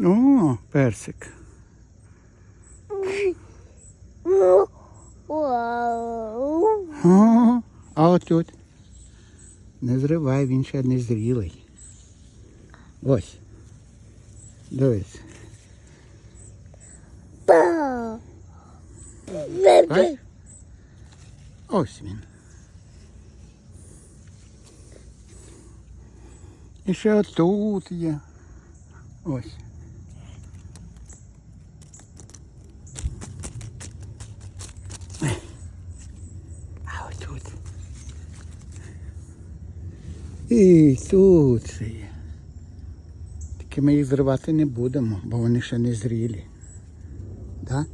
О, персик. О, а отут. Не зривай, він ще не зрілий. Ось. Дивись. Па. Ось він. І ще отут є. Ось. А отут. І тут це є. Тільки ми їх зривати не будемо, бо вони ще не зрілі. Да?